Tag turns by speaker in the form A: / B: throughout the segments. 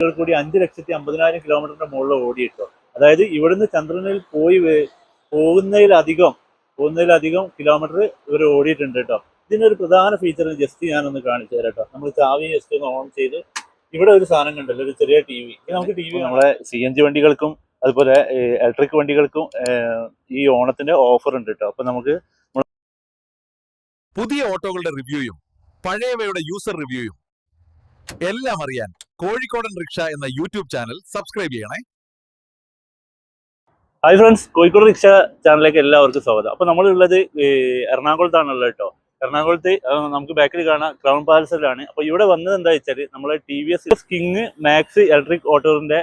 A: കൂടി അഞ്ച് ലക്ഷത്തി അമ്പതിനായിരം കിലോമീറ്ററിന്റെ മുകളിൽ ഓടിയിട്ടോ. അതായത് ഇവിടുന്ന് ചന്ദ്രനിൽ പോയി പോകുന്നതിലധികം പോകുന്നതിലധികം കിലോമീറ്റർ ഇവർ ഓടിയിട്ടുണ്ട് കേട്ടോ. ഇതിനൊരു പ്രധാന ഫീച്ചർ ജസ്റ്റ് ഞാനൊന്ന് കാണിച്ചു തരാം കേട്ടോ. നമ്മൾ ചാവി ജസ്റ്റ് ഒന്ന് ഓൺ ചെയ്ത് ഇവിടെ ഒരു സാധനം കണ്ടല്ലോ ഒരു ചെറിയ ടി വി നമുക്ക് ടി വി നമ്മളെ സി എൻ ജി വണ്ടികൾക്കും അതുപോലെ ഇലക്ട്രിക് വണ്ടികൾക്കും ഈ ഓണത്തിന്റെ ഓഫർ ഉണ്ട് കേട്ടോ. അപ്പൊ നമുക്ക്
B: പുതിയ ഓട്ടോകളുടെ റിവ്യൂയും പഴയവയുടെ യൂസർ റിവ്യൂയും എല്ലാം അറിയാൻ കോഴിക്കോടൻ റിക്ഷ എന്ന യൂട്യൂബ് ചാനൽ സബ്സ്ക്രൈബ് ചെയ്യണേ.
A: ഹായ് ഫ്രണ്ട്സ് കോഴിക്കോട് റിക്ഷ ചാനലിലേക്ക് എല്ലാവർക്കും സ്വാഗതം. അപ്പോൾ നമ്മളുള്ളത് എറണാകുളത്താണുള്ളത് കേട്ടോ. എറണാകുളത്ത് നമുക്ക് ബാക്കിൽ കാണാം. ക്രൗൺ പാലസിലാണ് അപ്പോൾ ഇവിടെ വന്നത് എന്താ വെച്ചാൽ നമ്മളെ T V S King Max electric ഓട്ടോറിന്റെ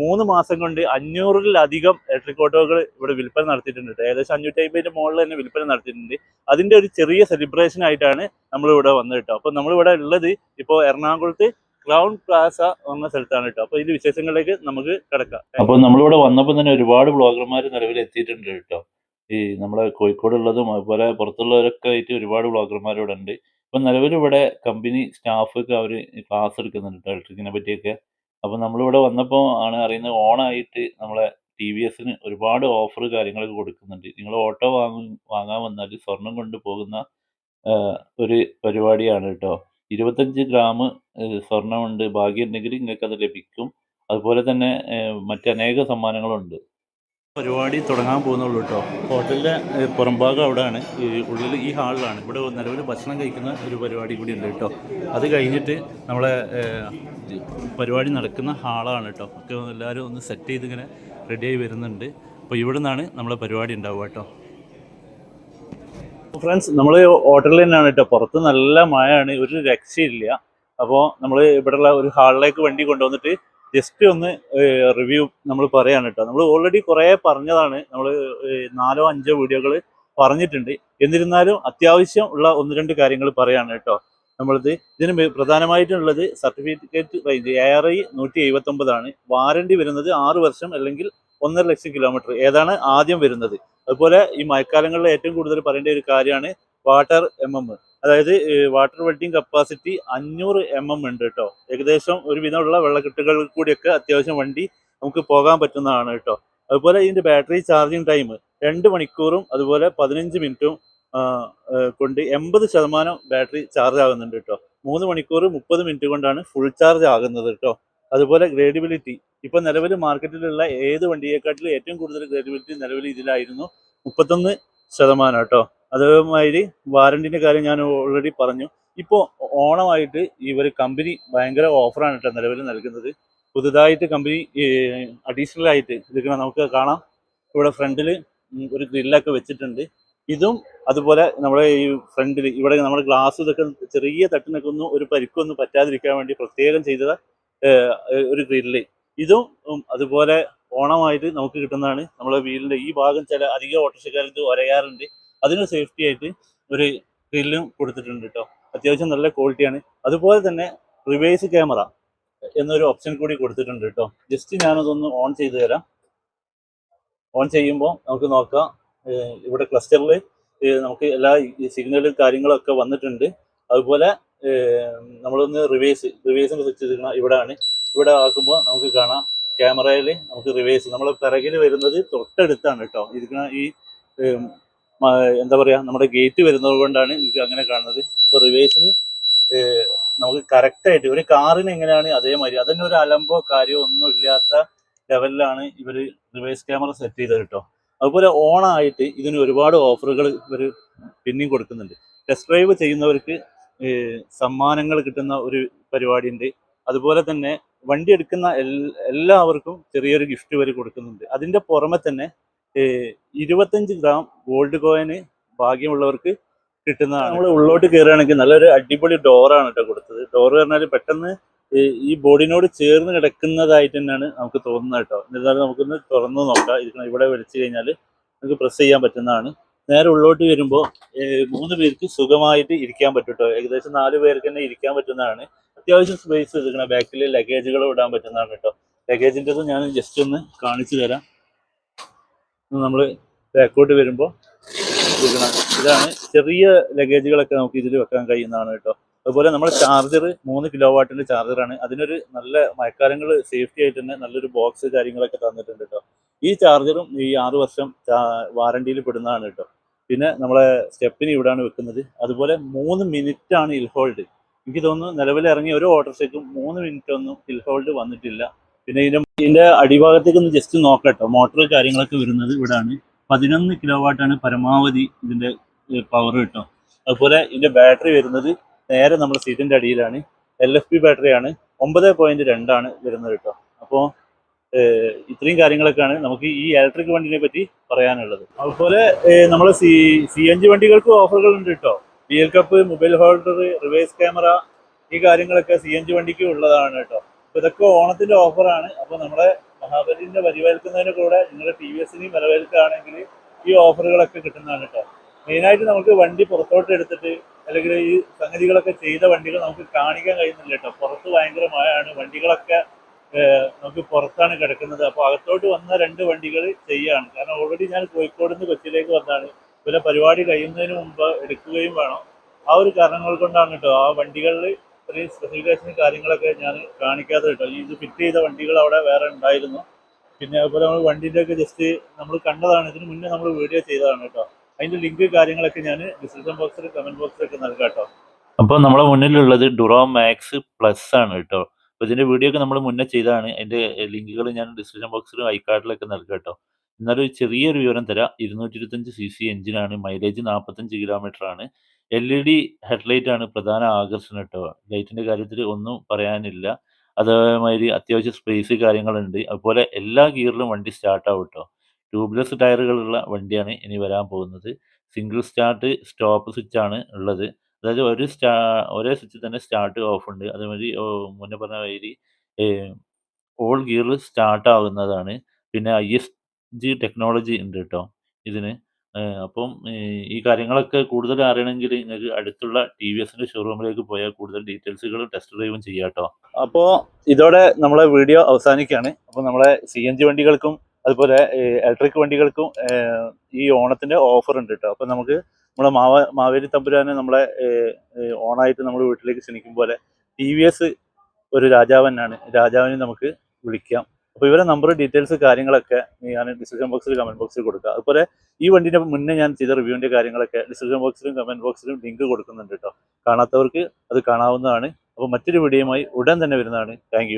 A: മൂന്ന് മാസം കൊണ്ട് അഞ്ഞൂറിലധികം ഇലക്ട്രിക് ഓട്ടോകൾ ഇവിടെ വിൽപ്പന നടത്തിയിട്ടുണ്ട്. ഏകദേശം അഞ്ഞൂറ്റി അമ്പതിന്റെ മുകളിൽ തന്നെ വിൽപ്പന നടത്തിയിട്ടുണ്ട്. അതിന്റെ ഒരു ചെറിയ സെലിബ്രേഷൻ ആയിട്ടാണ് നമ്മൾ ഇവിടെ വന്നത് കേട്ടോ. അപ്പോൾ നമ്മളിവിടെ ഉള്ളത് ഇപ്പോൾ എറണാകുളത്ത് ക്രൗൺ പ്ലാസ എന്ന സ്ഥലത്താണ് കേട്ടോ. അപ്പൊ ഇതിന്റെ വിശേഷങ്ങളിലേക്ക് നമുക്ക് കിടക്കാം.
C: അപ്പൊ നമ്മളിവിടെ വന്നപ്പോൾ തന്നെ ഒരുപാട് ബ്ലോഗർമാർ നിലവിൽ എത്തിയിട്ടുണ്ട് കേട്ടോ. ഈ നമ്മളെ കോഴിക്കോടുള്ളതും അതുപോലെ പുറത്തുള്ളവരൊക്കെ ആയിട്ട് ഒരുപാട് ബ്ലോഗർമാർ ഇവിടെ ഉണ്ട് ഇപ്പൊ നിലവിൽ ഇവിടെ കമ്പനി സ്റ്റാഫൊക്കെ അവർ ക്ലാസ് എടുക്കുന്നുണ്ട് ഇലക്ട്രിക്കിനെ പറ്റിയൊക്കെ. അപ്പൊ നമ്മളിവിടെ വന്നപ്പോൾ ആണ് അറിയുന്നത് ഓണായിട്ട് നമ്മളെ ടി വി എസിന് ഒരുപാട് ഓഫർ കാര്യങ്ങളൊക്കെ കൊടുക്കുന്നുണ്ട്. നിങ്ങൾ ഓട്ടോ വാങ്ങും വാങ്ങാൻ വന്നാൽ സ്വർണം കൊണ്ട് പോകുന്ന ഒരു പരിപാടിയാണ് കേട്ടോ. ഇരുപത്തഞ്ച് ഗ്രാം സ്വർണമുണ്ട്. ഭാഗ്യമുണ്ടെങ്കിൽ നിങ്ങൾക്ക് അത് ലഭിക്കും. അതുപോലെ തന്നെ മറ്റനേക സമ്മാനങ്ങളുണ്ട്.
A: പരിപാടി തുടങ്ങാൻ പോകുന്നുള്ളൂ കേട്ടോ. ഹോട്ടലിന്റെ പുറംഭാഗം അവിടെയാണ്. ഈ ഉള്ളിൽ ഈ ഹാളിലാണ്. ഇവിടെ നിലവിൽ ഭക്ഷണം കഴിക്കുന്ന ഒരു പരിപാടി കൂടി ഉണ്ട് കേട്ടോ. അത് കഴിഞ്ഞിട്ട് നമ്മളെ പരിപാടി നടക്കുന്ന ഹാളാണ് കേട്ടോ. ഒക്കെ എല്ലാവരും ഒന്ന് സെറ്റ് ചെയ്ത് ഇങ്ങനെ റെഡിയായി വരുന്നുണ്ട്. അപ്പോൾ ഇവിടെ നിന്നാണ് നമ്മളെ പരിപാടി ഉണ്ടാവുക കേട്ടോ. ഫ്രണ്ട്സ് നമ്മൾ ഹോട്ടലിൽ തന്നെയാണ് കേട്ടോ. പുറത്ത് നല്ല മഴയാണ്. ഒരു രക്ഷയില്ല. അപ്പോൾ നമ്മൾ ഇവിടെയുള്ള ഒരു ഹാളിലേക്ക് വണ്ടി കൊണ്ടുവന്നിട്ട് ജസ്റ്റ് ഒന്ന് റിവ്യൂ നമ്മൾ പറയാണ് കേട്ടോ. നമ്മൾ ഓൾറെഡി കുറേ പറഞ്ഞതാണ്. നമ്മൾ നാലോ അഞ്ചോ വീഡിയോകൾ പറഞ്ഞിട്ടുണ്ട്. എന്നിരുന്നാലും അത്യാവശ്യം ഉള്ള ഒന്ന് രണ്ട് കാര്യങ്ങൾ പറയാണ് കേട്ടോ. നമ്മളിത് ഇതിന് പ്രധാനമായിട്ടുള്ളത് certificate range A R I നൂറ്റി എഴുപത്തി ഒമ്പതാണ് വാറണ്ടി വരുന്നത് ആറ് വർഷം അല്ലെങ്കിൽ ഒന്നര ലക്ഷം കിലോമീറ്റർ. ഏതാണ് ആദ്യം വരുന്നത്? അതുപോലെ ഈ മഴക്കാലങ്ങളിൽ ഏറ്റവും കൂടുതൽ പറയേണ്ട ഒരു കാര്യമാണ് വാട്ടർ എം എം അതായത് വാട്ടർ വെൽഡിങ് കപ്പാസിറ്റി അഞ്ഞൂറ് എം എം ഉണ്ട് കേട്ടോ. ഏകദേശം ഒരുവിധമുള്ള വെള്ളക്കെട്ടുകൾ കൂടിയൊക്കെ അത്യാവശ്യം വണ്ടി നമുക്ക് പോകാൻ പറ്റുന്നതാണ് കേട്ടോ. അതുപോലെ ഇതിന്റെ ബാറ്ററി ചാർജിങ് ടൈം രണ്ട് മണിക്കൂറും അതുപോലെ പതിനഞ്ച് മിനിറ്റും കൊണ്ട് എൺപത് ശതമാനം ബാറ്ററി ചാർജ് ആകുന്നുണ്ട് കേട്ടോ. മൂന്ന് മണിക്കൂർ മുപ്പത് മിനിറ്റ് കൊണ്ടാണ് ഫുൾ ചാർജ് ആകുന്നത് കേട്ടോ. അതുപോലെ ഗ്രേഡിബിലിറ്റി ഇപ്പൊ നിലവിൽ മാർക്കറ്റിലുള്ള ഏത് വണ്ടിയെക്കാട്ടിലും ഏറ്റവും കൂടുതൽ ഗ്രേഡിബിലിറ്റി നിലവിൽ ഇതിലായിരുന്നു. മുപ്പത്തൊന്ന് ശതമാനം കേട്ടോ. അതേമാതിരി വാറണ്ടിന്റെ കാര്യം ഞാൻ ഓൾറെഡി പറഞ്ഞു. ഇപ്പോൾ ഓണമായിട്ട് ഇവർ കമ്പനി ഭയങ്കര ഓഫറാണ് കേട്ടോ നിലവിൽ നൽകുന്നത്. പുതുതായിട്ട് കമ്പനി അഡീഷണൽ ആയിട്ട് ഇതൊക്കെ നമുക്ക് കാണാം. ഇവിടെ ഫ്രണ്ടിൽ ഒരു ഗ്രില്ലൊക്കെ വെച്ചിട്ടുണ്ട്. ഇതും അതുപോലെ നമ്മുടെ ഈ ഫ്രണ്ടിൽ ഇവിടെ നമ്മുടെ ഗ്ലാസ് ഇതൊക്കെ ചെറിയ തട്ടിനൊക്കെ ഒന്നും ഒരു പരിക്കൊന്നും പറ്റാതിരിക്കാൻ വേണ്ടി പ്രത്യേകം ചെയ്ത ഒരു ഗ്രില്ല് ഇതും അതുപോലെ ഓണമായിട്ട് നമുക്ക് കിട്ടുന്നതാണ്. നമ്മുടെ വീടിന്റെ ഈ ഭാഗം ചില അധിക ഓട്ടോറിക്ഷക്കാർക്ക് ഒരയാറുണ്ട്. അതിന് സേഫ്റ്റി ആയിട്ട് ഒരു ഗ്രില്ലും കൊടുത്തിട്ടുണ്ട് കേട്ടോ അത്യാവശ്യം നല്ല ക്വാളിറ്റിയാണ് അതുപോലെ തന്നെ റിവേഴ്സ് ക്യാമറ എന്നൊരു ഓപ്ഷൻ കൂടി കൊടുത്തിട്ടുണ്ട് കേട്ടോ ജസ്റ്റ് ഞാനതൊന്ന് ഓൺ ചെയ്ത് തരാം. ഓൺ ചെയ്യുമ്പോൾ നമുക്ക് നോക്കാം. ഇവിടെ ക്ലസ്റ്ററിൽ നമുക്ക് എല്ലാ സിഗ്നലും കാര്യങ്ങളൊക്കെ വന്നിട്ടുണ്ട്. അതുപോലെ നമ്മളൊന്ന് റിവേഴ്സ് റിവേഴ്സിന്റെ സ്വിച്ച് ചെയ്തിരിക്കണം ഇവിടെയാണ് ഇവിടെ ആക്കുമ്പോൾ നമുക്ക് കാണാം. ക്യാമറയിൽ നമുക്ക് റിവേഴ്സ് നമ്മൾ പിറകിൽ വരുന്നത് തൊട്ടടുത്താണ് കേട്ടോ ഇരിക്കുന്ന ഈ എന്താ പറയുക നമ്മുടെ ഗേറ്റ് വരുന്നത് കൊണ്ടാണ് എനിക്ക് അങ്ങനെ കാണുന്നത്. ഇപ്പോൾ റിവേഴ്സിന് നമുക്ക് കറക്റ്റായിട്ട് ഒരു കാറിന് എങ്ങനെയാണ് അതേമാതിരി അതിന് ഒരു അലമ്പോ കാര്യമോ ഒന്നും ഇല്ലാത്ത ലെവലിലാണ് ഇവർ റിവേഴ്സ് ക്യാമറ സെറ്റ് ചെയ്തത് കേട്ടോ അതുപോലെ ഓണായിട്ട് ഇതിന് ഒരുപാട് ഓഫറുകൾ ഇവർ പിന്നെയും കൊടുക്കുന്നുണ്ട്. ടെസ്റ്റ് ഡ്രൈവ് ചെയ്യുന്നവർക്ക് സമ്മാനങ്ങൾ കിട്ടുന്ന ഒരു പരിപാടിയുണ്ട്. അതുപോലെ തന്നെ വണ്ടി എടുക്കുന്ന എല്ലാവർക്കും ചെറിയൊരു ഗിഫ്റ്റ് വരെ കൊടുക്കുന്നുണ്ട്. അതിന്റെ പുറമെ തന്നെ ഇരുപത്തഞ്ച് ഗ്രാം ഗോൾഡ് കോയിന് ഭാഗ്യമുള്ളവർക്ക് കിട്ടുന്നതാണ്. നമ്മൾ ഉള്ളോട്ട് കയറുകയാണെങ്കിൽ നല്ലൊരു അടിപൊളി ഡോറാണ് കേട്ടോ കൊടുത്തത്. ഡോറ് പറഞ്ഞാൽ പെട്ടെന്ന് ഈ ബോഡിനോട് ചേർന്ന് കിടക്കുന്നതായിട്ട് തന്നെയാണ് നമുക്ക് തോന്നുന്നത് കേട്ടോ എന്നിരുന്നാലും നമുക്കൊന്ന് തുറന്നു നോക്കാം. ഇരിക്കണം ഇവിടെ വലിച്ചു കഴിഞ്ഞാൽ നമുക്ക് പ്രസ് ചെയ്യാൻ പറ്റുന്നതാണ്. നേരെ ഉള്ളോട്ട് വരുമ്പോൾ മൂന്ന് പേർക്ക് സുഖമായിട്ട് ഇരിക്കാൻ പറ്റും കേട്ടോ ഏകദേശം നാല് പേർക്ക് തന്നെ ഇരിക്കാൻ പറ്റുന്നതാണ്. അത്യാവശ്യം സ്പേസ് എടുക്കണം ബാക്കിൽ ലഗേജുകൾ ഇടാൻ പറ്റുന്നതാണ് കേട്ടോ ലഗേജിന്റെത് ഞാൻ ജസ്റ്റ് ഒന്ന് കാണിച്ചു തരാം. നമ്മൾ ബാക്കോട്ട് വരുമ്പോൾ ഇതാണ് ചെറിയ ലഗേജുകളൊക്കെ നമുക്ക് ഇതിൽ വെക്കാൻ കഴിയുന്നതാണ് കേട്ടോ. അതുപോലെ നമ്മുടെ ചാർജർ മൂന്ന് കിലോ വാട്ടിന്റെ ചാർജറാണ് അതിനൊരു നല്ല മഴക്കാലങ്ങൾ സേഫ്റ്റി ആയിട്ട് തന്നെ നല്ലൊരു ബോക്സ് കാര്യങ്ങളൊക്കെ തന്നിട്ടുണ്ട് കേട്ടോ. ഈ ചാർജറും ഈ ആറ് വർഷം വാറണ്ടിയിൽ പെടുന്നതാണ് കേട്ടോ. പിന്നെ നമ്മളെ സ്റ്റെപ്പിന് ഇവിടെയാണ് വെക്കുന്നത്. അതുപോലെ മൂന്ന് മിനിറ്റ് ആണ് ഇൽഹോൾഡ് ഹോൾഡ് എനിക്ക് തോന്നുന്നു നിലവിൽ ഇറങ്ങിയ ഒരു ഓട്ടോറിക്ഷയ്ക്കും മൂന്ന് മിനിറ്റ് ഒന്നും ഹിൽ ഹോൾഡ് വന്നിട്ടില്ല. പിന്നെ ഇതിന്റെ ഇതിന്റെ അടിഭാഗത്തേക്ക് ഒന്ന് ജസ്റ്റ് നോക്കട്ടോ. മോട്ടോർ കാര്യങ്ങളൊക്കെ വരുന്നത് ഇവിടാണ്. പതിനൊന്ന് കിലോ വാട്ടാണ് പരമാവധി ഇതിന്റെ പവർ കിട്ടും അതുപോലെ ഇതിന്റെ ബാറ്ററി വരുന്നത് നേരെ നമ്മുടെ സീറ്റിന്റെ അടിയിലാണ്. എൽ എഫ് പി ബാറ്ററിയാണ് ഒമ്പത് പോയിന്റ് രണ്ടാണ് വരുന്നത് കേട്ടോ. അപ്പോൾ ഇത്രയും കാര്യങ്ങളൊക്കെയാണ് നമുക്ക് ഈ ഇലക്ട്രിക് വണ്ടിനെ പറ്റി പറയാനുള്ളത്. അതുപോലെ നമ്മൾ സി സി എൻ ജി വണ്ടികൾക്ക് ഓഫറുകൾ ഉണ്ട് കേട്ടോ. B L cup mobile holder reverse camera ഈ കാര്യങ്ങളൊക്കെ സി എൻ ജി വണ്ടിക്ക് ഉള്ളതാണ് കേട്ടോ. അപ്പൊ ഇതൊക്കെ ഓണത്തിന്റെ ഓഫറാണ്. അപ്പോൾ നമ്മുടെ മഹാബലിന്റെ വരിവേൽക്കുന്നതിന് കൂടെ നിങ്ങളുടെ ടി വി എസിനെയും വരവേൽക്കുകയാണെങ്കിൽ ഈ ഓഫറുകളൊക്കെ കിട്ടുന്നതാണ് കേട്ടോ. മെയിനായിട്ട് നമുക്ക് വണ്ടി പുറത്തോട്ട് എടുത്തിട്ട് അല്ലെങ്കിൽ ഈ സംഗതികളൊക്കെ ചെയ്ത വണ്ടികൾ നമുക്ക് കാണിക്കാൻ കഴിയുന്നില്ല കേട്ടോ. പുറത്ത് ഭയങ്കര മഴയാണ്. വണ്ടികളൊക്കെ നമുക്ക് പുറത്താണ് കിടക്കുന്നത്. അപ്പോൾ അകത്തോട്ട് വന്ന രണ്ട് വണ്ടികൾ ചെയ്യാണ്. കാരണം ഓൾറെഡി ഞാൻ കോഴിക്കോട് നിന്ന് കൊച്ചിയിലേക്ക് വന്നതാണ്. പിന്നെ പരിപാടി കഴിയുന്നതിന് മുമ്പ് എടുക്കുകയും വേണം. ആ ഒരു കാരണങ്ങൾ കൊണ്ടാണ് കേട്ടോ ആ വണ്ടികളിൽ ഇത്രയും സ്പെസിഫിക്കേഷൻ കാര്യങ്ങളൊക്കെ ഞാൻ കാണിക്കാതെ കേട്ടോ. ഇത് ഫിറ്റ് ചെയ്ത വണ്ടികൾ അവിടെ വേറെ ഉണ്ടായിരുന്നു. പിന്നെ അതുപോലെ നമ്മൾ വണ്ടിന്റെ ഒക്കെ ജസ്റ്റ് നമ്മൾ കണ്ടതാണ്. ഇതിന് മുന്നേ നമ്മൾ വീഡിയോ ചെയ്തതാണ് കേട്ടോ. അതിന്റെ ലിങ്ക് കാര്യങ്ങളൊക്കെ ഞാൻ ഡിസ്ക്രിപ്ഷൻ ബോക്സിൽ കമന്റ് ബോക്സിലൊക്കെ നൽകാം കേട്ടോ.
C: അപ്പോൾ നമ്മുടെ മുന്നിലുള്ളത് ഡുറോ മാക്സ് പ്ലസ് ആണ് കേട്ടോ. അപ്പോൾ ഇതിന്റെ വീഡിയോ ഒക്കെ നമ്മൾ മുന്നേ ചെയ്തതാണ്. അതിന്റെ ലിങ്കുകൾ ഞാൻ ഡിസ്ക്രിപ്ഷൻ ബോക്സിലും ഐ ഐക്കാർഡിലൊക്കെ നൽകാം കേട്ടോ. എന്നാലും ഒരു ചെറിയൊരു വിവരം തരാം. ഇരുന്നൂറ്റി ഇരുപത്തഞ്ച് സി സി എഞ്ചിനാണ്. മൈലേജ് നാൽപ്പത്തഞ്ച് കിലോമീറ്റർ ആണ് എൽ ഇ ഡി ഹെഡ്ലൈറ്റ് ആണ് പ്രധാന ആകർഷണം കേട്ടോ. ലൈറ്റിന്റെ കാര്യത്തിൽ ഒന്നും പറയാനില്ല. അതേമാതിരി അത്യാവശ്യം സ്പേസ് കാര്യങ്ങളുണ്ട്. അതുപോലെ എല്ലാ ഗിയറിലും വണ്ടി സ്റ്റാർട്ട് ആവും കേട്ടോ. ട്യൂബ്ലെസ് ടയറുകളുള്ള വണ്ടിയാണ് ഇനി വരാൻ പോകുന്നത്. സിംഗിൾ സ്റ്റാർട്ട് സ്റ്റോപ്പ് സ്വിച്ച് ആണ് ഉള്ളത്. അതായത് ഒരു സ്റ്റാ ഒരേ സ്വിച്ച് തന്നെ സ്റ്റാർട്ട് ഓഫ് ഉണ്ട് അതേമാതിരി മുന്നേ പറഞ്ഞ ഓൾ ഗിയറിൽ സ്റ്റാർട്ട് ആവുന്നതാണ് പിന്നെ ഐ എസ് ജി ടെക്നോളജി ഉണ്ട് കേട്ടോ ഇതിന്. അപ്പം ഈ കാര്യങ്ങളൊക്കെ കൂടുതൽ അറിയണമെങ്കിൽ നിങ്ങൾക്ക് അടുത്തുള്ള ടി വി എസിന്റെ ഷോറൂമിലേക്ക് പോയാൽ കൂടുതൽ ഡീറ്റെയിൽസുകളും ടെസ്റ്റ് ഡ്രൈവും ചെയ്യാം കേട്ടോ
A: അപ്പോൾ ഇതോടെ നമ്മളെ വീഡിയോ അവസാനിക്കുകയാണ്. അപ്പോൾ നമ്മളെ സി എൻ ജി വണ്ടികൾക്കും അതുപോലെ ഇലക്ട്രിക് വണ്ടികൾക്കും ഈ ഓണത്തിന്റെ ഓഫർ ഉണ്ട് കേട്ടോ അപ്പോൾ നമുക്ക് നമ്മുടെ മാവ മാവേലി തമ്പുരാനെ നമ്മളെ ഓണായിട്ട് നമ്മൾ വീട്ടിലേക്ക് ക്ഷണിക്കും പോലെ ടി വി എസ് ഒരു രാജാവനാണ് രാജാവിനെ നമുക്ക് വിളിക്കാം. അപ്പോൾ ഇവരെ നമ്പർ ഡീറ്റെയിൽസ് കാര്യങ്ങളൊക്കെ ഞാൻ ഡിസ്ക്രിപ്ഷൻ ബോക്സിൽ കമന്റ് ബോക്സിൽ കൊടുക്കുക അതുപോലെ ഈ വണ്ടിന്റെ മുന്നേ ഞാൻ ചെയ്ത റിവ്യൂവിന്റെ കാര്യങ്ങളൊക്കെ ഡിസ്ക്രിപ്ഷൻ ബോക്സിലും കമന്റ് ബോക്സിലും ലിങ്ക് കൊടുക്കുന്നുണ്ട് കേട്ടോ കാണാത്തവർക്ക് അത് കാണാവുന്നതാണ്. അപ്പോൾ മറ്റൊരു വീഡിയോയുമായി ഉടൻ തന്നെ വരുന്നതാണ്. താങ്ക്